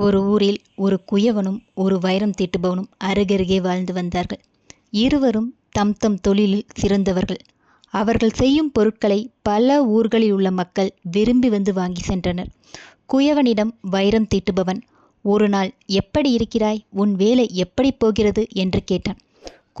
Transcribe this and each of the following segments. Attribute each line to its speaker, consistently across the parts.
Speaker 1: ஒரு ஊரில் ஒரு குயவனும் ஒரு வைரம் தீட்டுபவனும் அருகருகே வாழ்ந்து வந்தார்கள். இருவரும் தம் தம் தொழிலில் சிறந்தவர்கள். அவர்கள் செய்யும் பொருட்களை பல ஊர்களில் உள்ள மக்கள் விரும்பி வந்து வாங்கி சென்றனர். குயவனிடம் வைரம் தீட்டுபவன் ஒரு நாள் எப்படி இருக்கிறாய்? உன் வேலை எப்படி போகிறது? என்று கேட்டான்.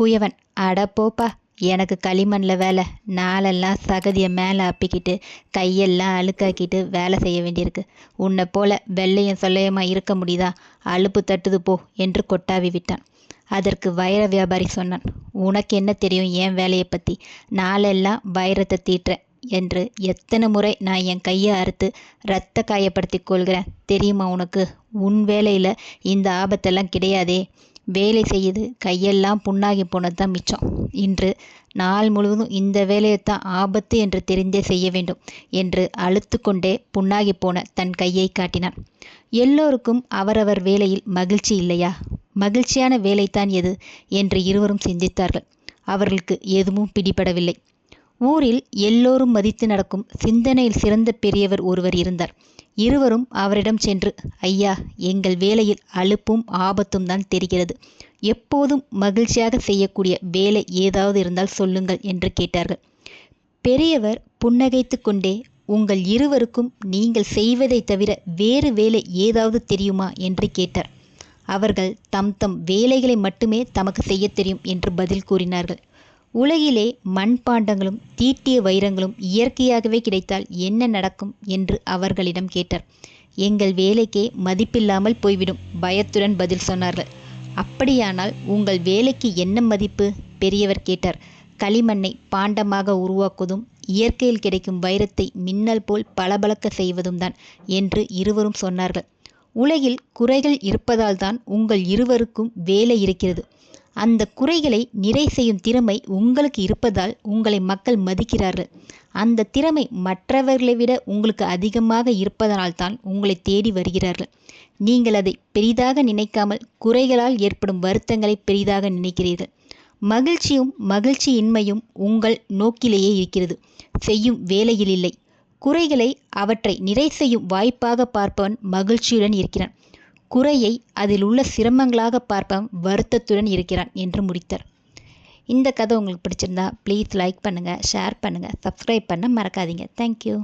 Speaker 1: குயவன் அட போப்பா எனக்கு களிமண்ணில் வேலை. நாளெல்லாம் சகதியை மேலே அப்பிக்கிட்டு கையெல்லாம் அழுக்காக்கிட்டு வேலை செய்ய வேண்டியிருக்கு. உன்னை போல வெள்ளையும் சொல்லையுமா இருக்க முடியுதா? அலுப்பு தட்டுது போ என்று கொட்டாவி விட்டான். அதற்கு வைர வியாபாரி சொன்னான் உனக்கு என்ன தெரியும் என் வேலையை பற்றி நாளெல்லாம் வைரத்தை தீட்டுறேன் என்று எத்தனை முறை நான் என் கையை அறுத்து ரத்த காயப்படுத்தி கொள்கிறேன் தெரியுமா உனக்கு? உன் வேலையில் இந்த ஆபத்தெல்லாம் கிடையாதே. வேலை செய்யுது கையெல்லாம் புண்ணாகி போனது தான் மிச்சம். இன்று நாள் முழுவதும் இந்த வேலையைத்தான் ஆபத்து என்று தெரிந்தே செய்ய வேண்டும் என்று அழுத்து கொண்டே புண்ணாகி போன தன் கையை காட்டினான். எல்லோருக்கும் அவரவர் வேலையில் மகிழ்ச்சி இல்லையா? மகிழ்ச்சியான வேலைத்தான் எது என்று இருவரும் சிந்தித்தார்கள். அவர்களுக்கு எதுவும் பிடிபடவில்லை. ஊரில் எல்லோரும் மதித்து நடக்கும் சிந்தனையில் சிறந்த பெரியவர் ஒருவர் இருந்தார். இருவரும் அவரிடம் சென்று ஐயா எங்கள் வேலையில் அலுப்பும் ஆபத்தும் தான் தெரிகிறது. எப்போதும் மகிழ்ச்சியாக செய்யக்கூடிய வேலை ஏதாவது இருந்தால் சொல்லுங்கள் என்று கேட்டார்கள். பெரியவர் புன்னகைத்து கொண்டே உங்கள் இருவருக்கும் நீங்கள் செய்வதை தவிர வேறு வேலை ஏதாவது தெரியுமா? என்று கேட்டார். அவர்கள் தம் தம் வேலைகளை மட்டுமே தமக்கு செய்ய தெரியும் என்று பதில் கூறினார்கள். உலகிலே மண்பாண்டங்களும் தீட்டிய வைரங்களும் இயற்கையாகவே கிடைத்தால் என்ன நடக்கும் என்று அவர்களிடம் கேட்டார். எங்கள் வேலைக்கே மதிப்பில்லாமல் போய்விடும் பயத்துடன் பதில் சொன்னார்கள். அப்படியானால் உங்கள் வேலைக்கு என்ன மதிப்பு? பெரியவர் கேட்டார். களிமண்ணை பாண்டமாக உருவாக்குவதும் இயற்கையில் கிடைக்கும் வைரத்தை மின்னல் போல் பளபளக்க செய்வதும் தான் என்று இருவரும் சொன்னார்கள். உலகில் குறைகள் இருப்பதால் தான் உங்கள் இருவருக்கும் வேலை இருக்கிறது. அந்த குறைகளை நிறை செய்யும் திறமை உங்களுக்கு இருப்பதால் உங்களை மக்கள் மதிக்கிறார்கள். அந்த திறமை மற்றவர்களை விட உங்களுக்கு அதிகமாக இருப்பதனால்தான் உங்களை தேடி வருகிறார்கள். நீங்கள் அதை பெரிதாக நினைக்காமல் குறைகளால் ஏற்படும் வருத்தங்களை பெரிதாக நினைக்கிறீர்கள். மகிழ்ச்சியும் மகிழ்ச்சியின்மையும் உங்கள் நோக்கிலேயே இருக்கிறது. செய்யும் வேலையில் இல்லை. குறைகளை அவற்றை நிறை செய்யும் வாய்ப்பாக பார்ப்பவன் மகிழ்ச்சியுடன் இருக்கிறான். குறையை அதில் உள்ள சிரமங்களாக பார்ப்பவன் வருத்தத்துடன் இருக்கிறான் என்று முடித்தார். இந்த கதை உங்களுக்கு பிடிச்சிருந்தா ப்ளீஸ் லைக் பண்ணுங்கள் ஷேர் பண்ணுங்கள் சப்ஸ்கிரைப் பண்ண மறக்காதீங்க. Thank you